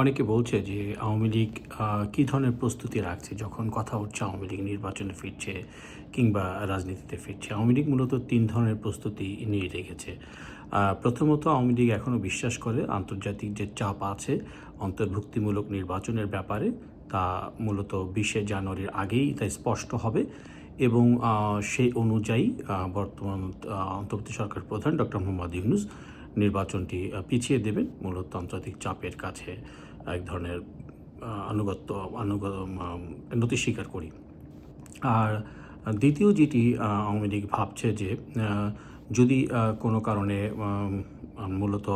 অনেকে বলছে যে আওয়ামী লীগ কী ধরনের প্রস্তুতি রাখছে যখন কথা উঠছে আওয়ামী লীগ নির্বাচনে ফিরছে কিংবা রাজনীতিতে ফিরছে? আওয়ামী লীগ মূলত তিন ধরনের প্রস্তুতি নিয়ে রেখেছে। প্রথমত আওয়ামী লীগ এখনও বিশ্বাস করে আন্তর্জাতিক যে চাপ আছে অন্তর্ভুক্তিমূলক নির্বাচনের ব্যাপারে, তা মূলত বিশে জানুয়ারির আগেই তা স্পষ্ট হবে এবং সেই অনুযায়ী বর্তমান অন্তর্বর্তী সরকার প্রধান ডক্টর মোহাম্মদ ইউনুস নির্বাচনটি পিছিয়ে দেবেন মূলত চাপের কাছে। এক ধরনের আনুগত্য আনুগত নতি স্বীকার করি। আর দ্বিতীয় যেটি আওয়ামী লীগ ভাবছে যে যদি কোনো কারণে মূলত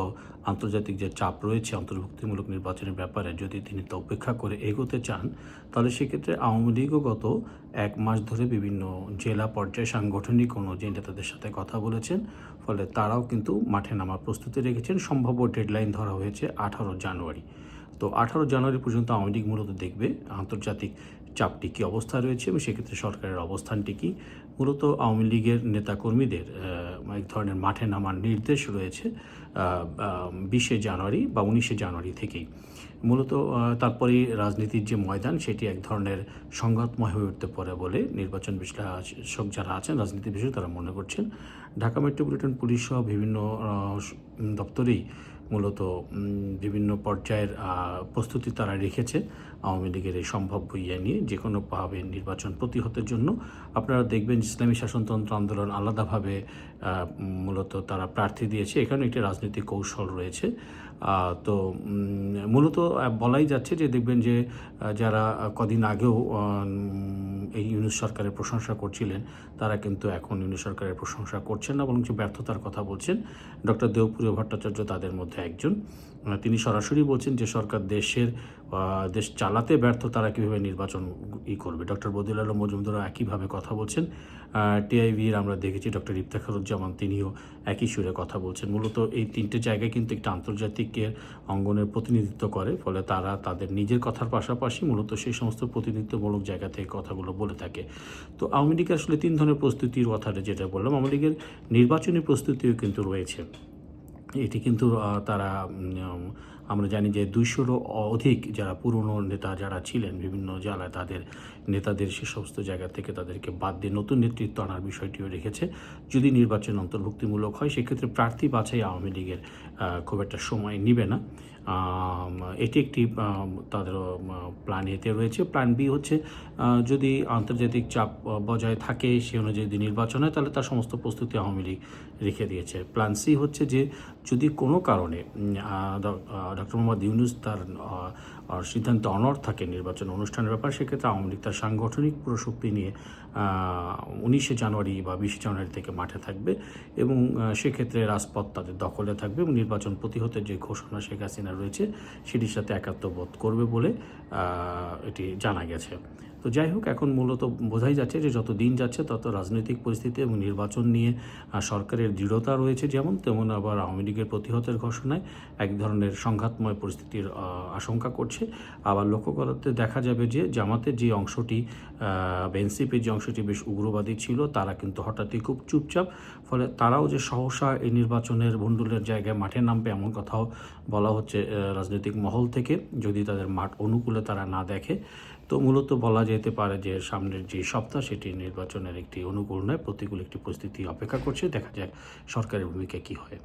আন্তর্জাতিক যে চাপ রয়েছে অন্তর্ভুক্তিমূলক নির্বাচনের ব্যাপারে যদি তিনি তা উপেক্ষা করে এগোতে চান, তাহলে সেক্ষেত্রে আওয়ামী লীগও গত এক মাস ধরে বিভিন্ন জেলা পর্যায়ে সাংগঠনিক কোনো অনুযায়ী নেতাদের সাথে কথা বলেছেন, ফলে তারাও কিন্তু মাঠে নামার প্রস্তুতি রেখেছেন। সম্ভাব্য ডেডলাইন ধরা হয়েছে আঠারো জানুয়ারি। তো আঠারো জানুয়ারি পর্যন্ত আওয়ামী লীগ মূলত দেখবে আন্তর্জাতিক চাপটি কী অবস্থা রয়েছে এবং সেক্ষেত্রে সরকারের অবস্থানটি কী? মূলত আওয়ামী লীগের নেতাকর্মীদের এক ধরনের মাঠে নামার নির্দেশ রয়েছে। বিশে জানুয়ারি বা উনিশে জানুয়ারি থেকেই। মূলত তারপরে রাজনীতির যে ময়দান, সেটি এক ধরনের সংঘাতময় হয়ে উঠতে পারে বলে নির্বাচন বিশ্লেষক যারা আছেন রাজনীতি বিষয়ে তারা মনে করছেন। ঢাকা মেট্রোপলিটন পুলিশ সহ বিভিন্ন দপ্তরেই মূলত বিভিন্ন পর্যায়ের প্রস্তুতি তারা রেখেছে আওয়ামী লীগের এই সম্ভাব্য ইয়ে নিয়ে। যে কোনোভাবে নির্বাচন প্রতিহতের জন্য আপনারা দেখবেন ইসলামী শাসনতন্ত্র আন্দোলন আলাদাভাবে মূলত তারা প্রার্থী দিয়েছে। এখানে একটি রাজনৈতিক কৌশল রয়েছে। তো মূলত বলাই যাচ্ছে যে দেখবেন যে যারা কদিন আগেও এই ইউনুস সরকারের প্রশংসা করছিলেন, তারা কিন্তু এখন ইউনিস সরকারের প্রশংসা করছেন না বরং ব্যর্থতার কথা বলছেন। ডক্টর দেবপ্রিয় ভট্টাচার্য তাদের মধ্যে একজন। তিনি সরাসরি বলছেন যে, সরকার দেশের দেশ চালাতে ব্যর্থ, তারা কীভাবে নির্বাচন ই করবে? ডক্টর বদিল আলম মজুমদারও একইভাবে কথা বলছেন। টিআইভির আমরা দেখেছি ডক্টর ইফতেখারুজ্জামান তিনিও একই সুরে কথা বলছেন। মূলত এই তিনটে জায়গায় কিন্তু একটা আন্তর্জাতিকের অঙ্গনের প্রতিনিধিত্ব করে, ফলে তারা তাদের নিজের কথার পাশাপাশি মূলত সেই সমস্ত প্রতিনিধিত্বমূলক জায়গা থেকে কথাগুলো বলে থাকে। তো আওয়ামী লীগের আসলে তিন ধরনের প্রস্তুতির কথাটা যেটা বললাম, আওয়ামী লীগের নির্বাচনী প্রস্তুতিও কিন্তু রয়েছে। এটি কিন্তু তারা আমরা জানি যে দুইশোরও অধিক যারা পুরনো নেতা যারা ছিলেন, বিভিন্ন জেলায় তাদের নেতাদের সে সমস্ত জায়গা থেকে তাদেরকে বাদ দিয়ে নতুন নেতৃত্ব আনার বিষয়টিও রেখেছে। যদি নির্বাচন অন্তর্ভুক্তিমূলক হয়, সেক্ষেত্রে প্রার্থী বাছাই আওয়ামী লীগের খুব একটা সময় নিবে না। এটি একটি তাদের প্ল্যান এতে রয়েছে। প্ল্যান বি হচ্ছে যদি আন্তর্জাতিক চাপ বজায় থাকে সে অনুযায়ী যদি নির্বাচন হয়, তাহলে তার সমস্ত প্রস্তুতি আওয়ামী লীগ রেখে দিয়েছে। প্ল্যান সি হচ্ছে যে যদি কোনো কারণে ডক্টর মোহাম্মদ ইউনুস তার সিদ্ধান্তে অনর থাকে নির্বাচন অনুষ্ঠানের ব্যাপার। সেক্ষেত্রে আওয়ামী লীগ তার সাংগঠনিক প্রশক্তি শক্তি নিয়ে উনিশে জানুয়ারি বা বিশে জানুয়ারি থেকে মাঠে থাকবে এবং সেক্ষেত্রে রাজপথ তাদের দখলে থাকবে এবং নির্বাচন প্রতিহতের যে ঘোষণা শেখ হাসিনা রয়েছে, সেটির সাথে একাত্মবোধ করবে বলে এটি জানা গেছে। তো যাই হোক, এখন মূলত বোঝাই যাচ্ছে যে যত দিন যাচ্ছে তত রাজনৈতিক পরিস্থিতি এবং নির্বাচন নিয়ে সরকারের দৃঢ়তা রয়েছে যেমন তেমন আবার আওয়ামী লীগের প্রতিহতের ঘোষণায় এক ধরনের সংঘাতময় পরিস্থিতির আশঙ্কা করছে। আবার লক্ষ্য করাতে দেখা যাবে যে জামাতের যে অংশটি এনসিপির যে অংশটি বেশ উগ্রবাদী ছিল, তারা কিন্তু হঠাৎই খুব চুপচাপ, ফলে তারাও যে সহসা এই নির্বাচনের ভণ্ডুলের জায়গায় মাঠে নামবে এমন কথাও বলা হচ্ছে রাজনৈতিক মহল থেকে। যদি তাদের মাঠ অনুকূলে তারা না দেখে তো মূলত বলা যেতে পারে যে সামনের যে সপ্তাহ সেটি নির্বাচনের একটি অনুকূল নয়, প্রতিকূল একটি পরিস্থিতি অপেক্ষা করছে। দেখা যাক সরকারের ভূমিকা কী হয়।